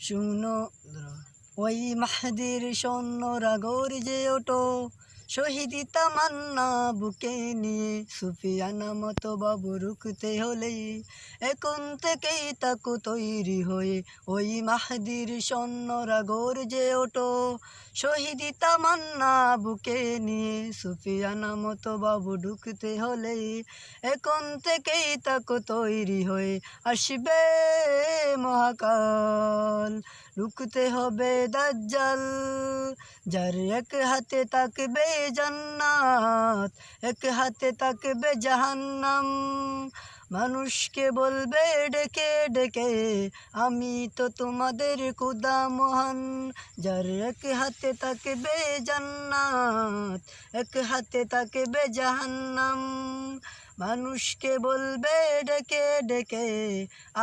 শুনো ওই মাহদির সৈন্যরা গর্জে ওঠো শহীদি তামান্না বুকে নিয়ে, সুফিয়ানা মতো বাবু রুখতে হলে, এখন থেকেই তাকু তৈরি হয়ে, ওই মাহদির সৈন্যরা গর্জে ওঠো শহীদি তামান্না বুকে নিয়ে, সুফিয়ানা মতো বাবু ঢুকতে হলে, এখন থেকেই তাকু তৈরি হয়ে, আসবে মহাকাল। রুখতে হবে দাজ্জাল। যার এক হাতে তাকবে জান্নাত, এক হাতে তাকবে জাহান্নাম। মানুষকে বলবে, ডেকে ডেকে, আমি তো তোমাদের কুদা মহান। যার এক হাতে তাকবে জান্নাত, এক হাতে তাকবে জাহান্নাম। মানুষকে বলবে ডেকে ডেকে,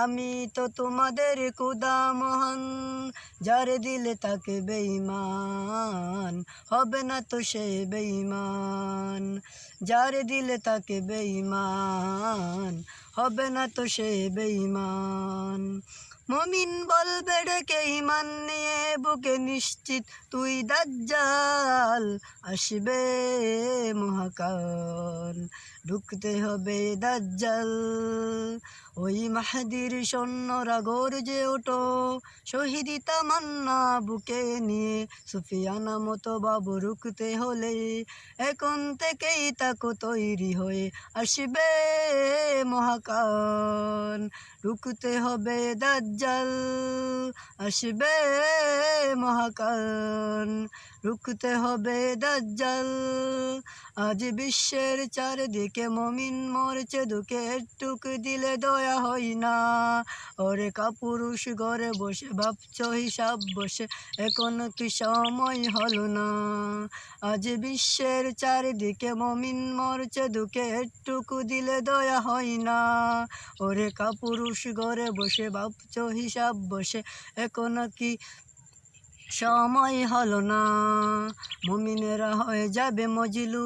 আমি তো তোমাদের কুদা মহান, যার দিলে তাকে বেইমান হবে না তো সে বেইমান যার দিলে তাকে বেইমান হবে না তো সে বেইমান মমিন বলবে ডেকে, ইমান বুকে নিশ্চিত, তুই দাজ্জাল, আসবে মহাকাল। ঢুকতে হবে দাজ্জাল, ওই মাহাদির সৈন্যরা গর্জে ওঠো শহীদি তামান্না বুকে নিয়ে। সুফিয়ানা মতো বাবু রুকতে হলে এখন থেকেই তাকো তৈরি হয়ে আসবে মহাকাল। রুখতে হবে দাজ্জাল, আসবে মহাকাল। রুখতে হবে দাজ্জাল। আজ বিশ্বের চারদিকে মমিন মরছে দুঃখে টুক দিলে দয়া হয় না। ওরে কাপুরুষ, ঘরে বসে ভাবছ, হিসাব বসে এখন কি সময় হল না? আজ বিশ্বের চারিদিকে মমিন মরছে দুঃখে টুকু দিলে দয়া হয় না। ওরে কাপুরুষ, ঘরে বসে ভাবছ, হিসাব বসে এখন কি সময় হলো না। মমিনেরা হয়ে যাবে মজিলু।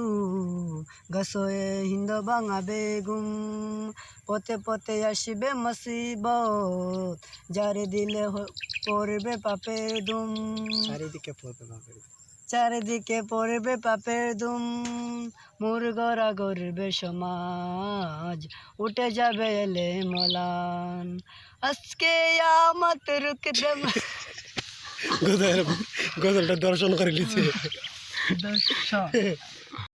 গাছয়ে হিন্দ ভাঙা বেগুম পথে পথে আসবে মুসিবত। যারে দিলে পড়বে পাপের দুম। চারিদিকে পড়বে বাপের চারিদিকে পড়বে পাপের দুম। মুরগরা গড়বে সমাজ। উঠে যাবে এলে মলান। আজকে আমত রুক দেব গজল গজলটা দর্শন করে নিচ্ছে